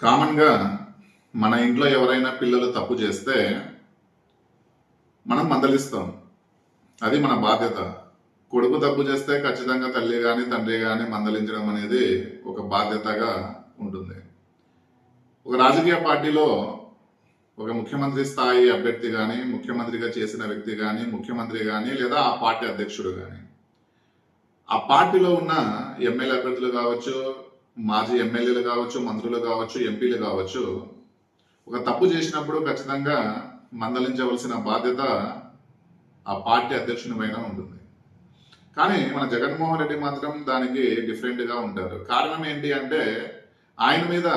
కామన్గా మన ఇంట్లో ఎవరైనా పిల్లలు తప్పు చేస్తే మనం మందలిస్తాం. అది మన బాధ్యత. కొడుకు తప్పు చేస్తే ఖచ్చితంగా తల్లి కానీ తండ్రి కానీ మందలించడం అనేది ఒక బాధ్యతగా ఉంటుంది. ఒక రాజకీయ పార్టీలో ఒక ముఖ్యమంత్రి స్థాయి అభ్యర్థి కానీ ముఖ్యమంత్రిగా చేసిన వ్యక్తి కానీ ముఖ్యమంత్రి కానీ లేదా ఆ పార్టీ అధ్యక్షుడు కానీ ఆ పార్టీలో ఉన్న ఎమ్మెల్యే అభ్యర్థులు కావచ్చు మాజీ ఎమ్మెల్యేలు కావచ్చు మంత్రులు కావచ్చు ఎంపీలు కావచ్చు ఒక తప్పు చేసినప్పుడు ఖచ్చితంగా మందలించవలసిన బాధ్యత ఆ పార్టీ అధ్యక్షుని పైన ఉంటుంది. కానీ మన జగన్మోహన్ రెడ్డి మాత్రం దానికి డిఫరెంట్గా ఉంటారు. కారణం ఏంటి అంటే ఆయన మీద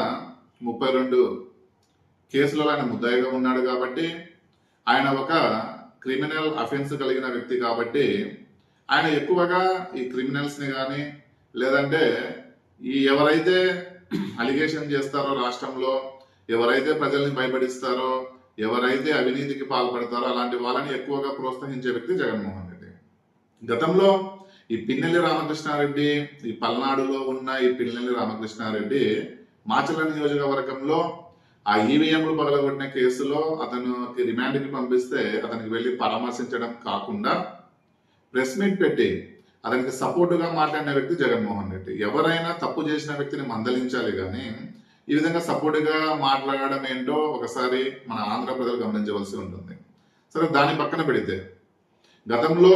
ముప్పై రెండు కేసులలో ఆయన ముద్దాయిగా ఉన్నాడు కాబట్టి ఆయన ఒక క్రిమినల్ అఫెన్స్ కలిగిన వ్యక్తి కాబట్టి ఆయన ఎక్కువగా ఈ క్రిమినల్స్ని కానీ లేదంటే ఈ ఎవరైతే అలిగేషన్ చేస్తారో రాష్ట్రంలో ఎవరైతే ప్రజల్ని భయపడిస్తారో ఎవరైతే అవినీతికి పాల్పడతారో అలాంటి వాళ్ళని ఎక్కువగా ప్రోత్సహించే వ్యక్తి జగన్మోహన్ రెడ్డి. గతంలో ఈ పిన్నెల్లి రామకృష్ణారెడ్డి ఈ పల్నాడులో ఉన్న ఈ పిన్నెల్లి రామకృష్ణారెడ్డి మాచల నియోజకవర్గంలో ఆ ఈవీఎంలు పగలగొట్టిన కేసులో అతనికి రిమాండ్కి పంపిస్తే అతనికి వెళ్ళి పరామర్శించడం కాకుండా ప్రెస్ మీట్ పెట్టి అతనికి సపోర్టుగా మాట్లాడిన వ్యక్తి జగన్మోహన్ రెడ్డి. ఎవరైనా తప్పు చేసిన వ్యక్తిని మందలించాలి కానీ ఈ విధంగా సపోర్టుగా మాట్లాడడం ఏంటో ఒకసారి మన ఆంధ్ర ప్రజలు గమనించవలసి ఉంటుంది. సరే దాని పక్కన పెడితే గతంలో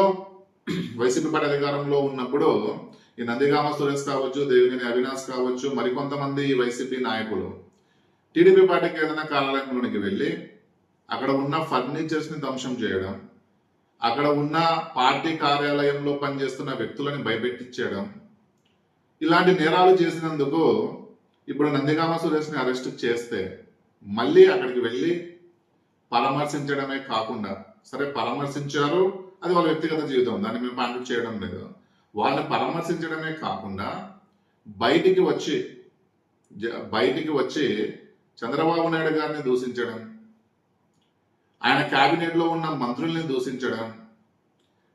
వైసీపీ పార్టీ అధికారంలో ఉన్నప్పుడు ఈ నందిగామ సురేష్ కావచ్చు దేవినేని అవినాష్ కావచ్చు మరికొంతమంది ఈ వైసీపీ నాయకులు టీడీపీ పార్టీకి ఏదైనా కార్యాలయంలోనికి వెళ్ళి అక్కడ ఉన్న ఫర్నిచర్స్ని ధ్వంసం చేయడం అక్కడ ఉన్న పార్టీ కార్యాలయంలో పనిచేస్తున్న వ్యక్తులని భయపెట్టించడం ఇలాంటి నేరాలు చేసినందుకు ఇప్పుడు నందిగామ సురేష్ని అరెస్ట్ చేస్తే మళ్ళీ అక్కడికి వెళ్ళి పరామర్శించడమే కాకుండా సరే పరామర్శించారు అది వాళ్ళ వ్యక్తిగత జీవితం దాన్ని మేము పాయింట్ చేయడం లేదు. వాళ్ళని పరామర్శించడమే కాకుండా బయటికి వచ్చి బయటికి వచ్చి చంద్రబాబు నాయుడు గారిని దూషించడం ఆయన క్యాబినెట్లో లో ఉన్న మంత్రుల్ని దూషించడం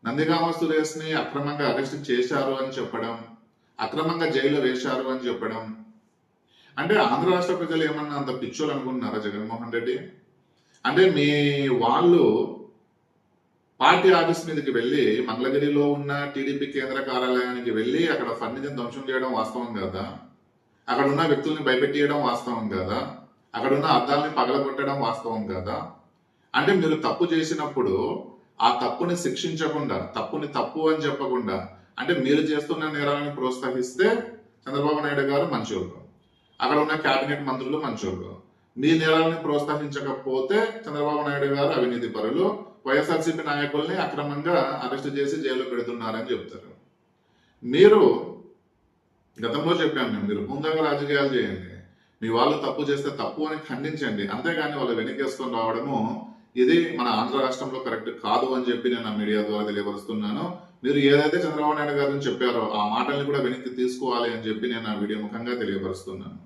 నందిగామ సురేష్ని అక్రమంగా అరెస్ట్ చేశారు అని చెప్పడం అక్రమంగా జైలు వేశారు అని చెప్పడం. అంటే ఆంధ్ర రాష్ట్ర ప్రజలు ఏమన్నా అంత పిచ్చోలు అనుకుంటున్నారా జగన్మోహన్ రెడ్డి? అంటే మీ వాళ్ళు పార్టీ ఆఫీస్ మీదకి వెళ్ళి మంగళగిరిలో ఉన్న టీడీపీ కేంద్ర కార్యాలయానికి వెళ్ళి అక్కడ ఫర్నిచర్ ధ్వంసం చేయడం వాస్తవం కదా? అక్కడ ఉన్న వ్యక్తుల్ని భయపెట్టేయడం వాస్తవం కదా? అక్కడ ఉన్న అద్దాలని పగలగొట్టడం వాస్తవం కదా? అంటే మీరు తప్పు చేసినప్పుడు ఆ తప్పుని శిక్షించకుండా తప్పుని తప్పు అని చెప్పకుండా అంటే మీరు చేస్తున్న నేరాలను ప్రోత్సహిస్తే చంద్రబాబు నాయుడు గారు మంచోళ్ళు. అక్కడ ఉన్న కేబినెట్ మంత్రులు మంచోళ్ళు. మీ నేరాలను ప్రోత్సహించకపోతే చంద్రబాబు నాయుడు గారు అవినీతి పరులు వైఎస్ఆర్సీపీ నాయకుల్ని అక్రమంగా అరెస్ట్ చేసి జైల్లో పెడుతున్నారని చెప్తారు. మీరు గతంలో చెప్పాను మేము మీరు ముందుగా రాజకీయాలు చేయండి. మీ వాళ్ళు తప్పు చేస్తే తప్పు అని ఖండించండి. అంతేగాని వాళ్ళు వెనకేసుకొని రావడము ఇది మన ఆంధ్ర రాష్ట్రంలో కరెక్ట్ కాదు అని చెప్పి నేను నా మీడియా ద్వారా తెలియపరుస్తున్నాను. మీరు ఏదైతే చంద్రబాబు నాయుడు గారు చెప్పారో ఆ మాటల్ని కూడా వెనక్కి తీసుకోవాలి అని చెప్పి నేను నా వీడియో ముఖంగా తెలియపరుస్తున్నాను.